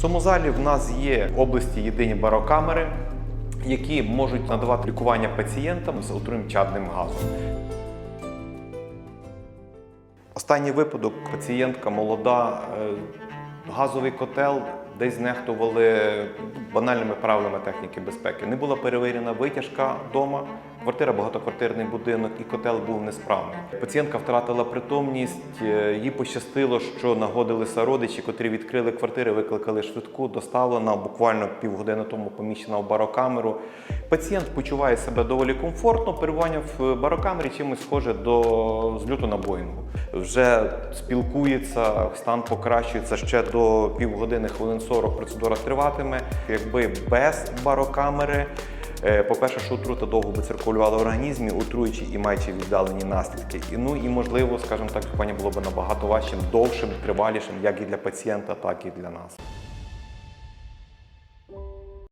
Цьому залі в нас є в області єдині барокамери, які можуть надавати лікування пацієнтам з отруєнням чадним газом. Останній випадок пацієнтка молода, е, газовий котел. Десь знехтували банальними правилами техніки безпеки. Не була перевірена витяжка вдома, квартира, багатоквартирний будинок і котел був несправний. Пацієнтка втратила притомність. е, Їй пощастило, що нагодилися родичі, котрі відкрили квартири, викликали швидку, доставлена буквально півгодини тому поміщена в барокамеру. Пацієнт почуває себе доволі комфортно. Перебування в барокамері чимось схоже до зльоту на Боїнгу. Вже спілкується, стан покращується ще до півгодини, хвилин 40 процедура триватиме. Якби без барокамери. Е, По-перше, що отрута довго би циркулювала в організмі, отруючи і маючи віддалені наслідки. І ну і можливо, скажімо так, лікування було б набагато важчим, довшим, тривалішим, як і для пацієнта, так і для нас.